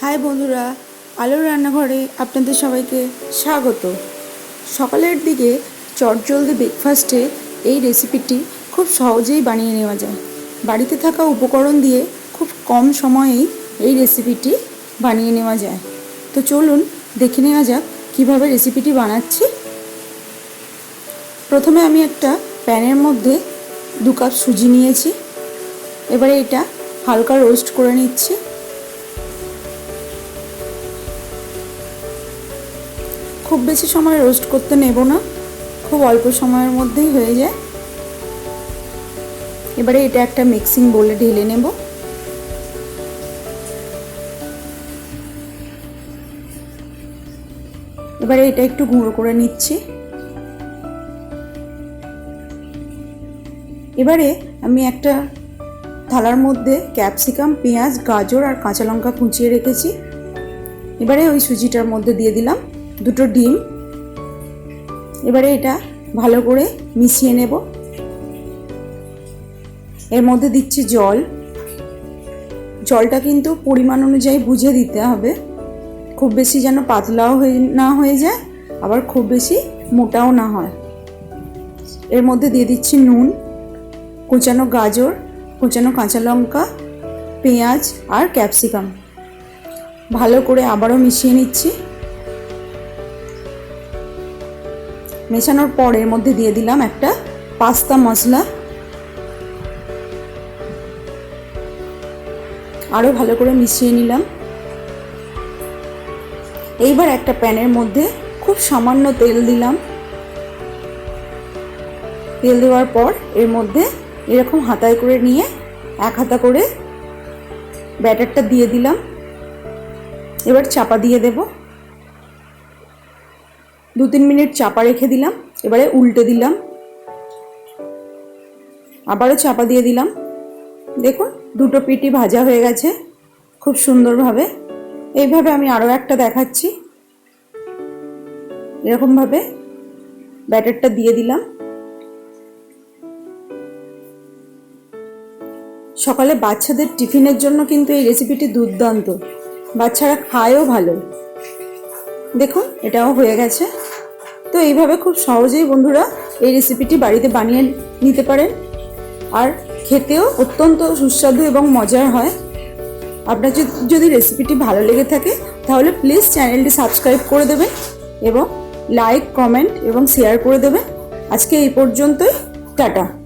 High বন্ধুরা, আলোর রান্নাঘরে আপনাদের সবাইকে স্বাগত। সকালের দিকে চটজলদি ব্রেকফাস্টে এই রেসিপিটি খুব সহজেই বানিয়ে নেওয়া যায়। বাড়িতে থাকা উপকরণ দিয়ে খুব কম সময়েই এই রেসিপিটি বানিয়ে নেওয়া যায়। তো চলুন দেখে নেওয়া যাক কীভাবে রেসিপিটি বানাচ্ছি। প্রথমে আমি একটা প্যানের মধ্যে দু কাপ সুজি নিয়েছি। এবারে এটা হালকা রোস্ট করে নিচ্ছি। খুব বেশি সময় রোস্ট করতে নেব না, খুব অল্প সময়ের মধ্যেই হয়ে যায়। এবারে এটা একটা মিক্সিং বলে ঢেলে নেব। এবারে এটা একটু গুঁড়ো করে নিচ্ছি। এবারে আমি একটা থালার মধ্যে ক্যাপসিকাম, পেঁয়াজ, গাজর আর কাঁচা লঙ্কা কুচিয়ে রেখেছি। এবারে ওই সুজিটার মধ্যে দিয়ে দিলাম। দুটো ডিম। এবারে এটা ভালো করে মিশিয়ে নেব। এর মধ্যে দিচ্ছি জল। জলটা কিন্তু পরিমাণ অনুযায়ী বুঝে দিতে হবে। খুব বেশি যেন পাতলাও হয়ে না হয়ে যায়, আবার খুব বেশি মোটাও না হয়। এর মধ্যে দিয়ে দিচ্ছি নুন, কুচানো গাজর, কুচানো কাঁচা লঙ্কা, পেঁয়াজ আর ক্যাপসিকাম। ভালো করে আবারও মিশিয়ে নিচ্ছি। মেশানোর পর এর মধ্যে দিয়ে দিলাম একটা পাস্তা মশলা। আরও ভালো করে মিশিয়ে নিলাম। এইবার একটা প্যানের মধ্যে খুব সামান্য তেল দিলাম। তেল দেওয়ার পর এর মধ্যে এরকম হাতায় করে নিয়ে এক হাতা করে ব্যাটারটা দিয়ে দিলাম। এবার চাপা দিয়ে দেব। দু তিন মিনিট চাপা রেখে দিলাম, এবারে উল্টে দিলাম। আবারও চাপা দিয়ে দিলাম। দেখুন, দুটো পিটি ভাজা হয়ে গেছে, খুব সুন্দরভাবে। এইভাবে আমি আরও একটা দেখাচ্ছি। এরকমভাবে ব্যাটারটা দিয়ে দিলাম। সকালে বাচ্চাদের টিফিনের জন্য কিন্তু এই রেসিপিটি দুর্দান্ত। বাচ্চারা খায়ও ভালো। দেখুন, এটাও হয়ে গেছে। তো এইভাবে খুব সহজেই বন্ধুরা এই রেসিপিটি বাড়িতে বানিয়ে নিতে পারেন। আর খেতেও অত্যন্ত সুস্বাদু এবং মজার হয়। আপনার যদি রেসিপিটি ভালো লেগে থাকে, তাহলে প্লিজ চ্যানেলটি সাবস্ক্রাইব করে দেবেন এবং লাইক কমেন্ট এবং শেয়ার করে দেবেন। আজকে এই পর্যন্তই। টাটা।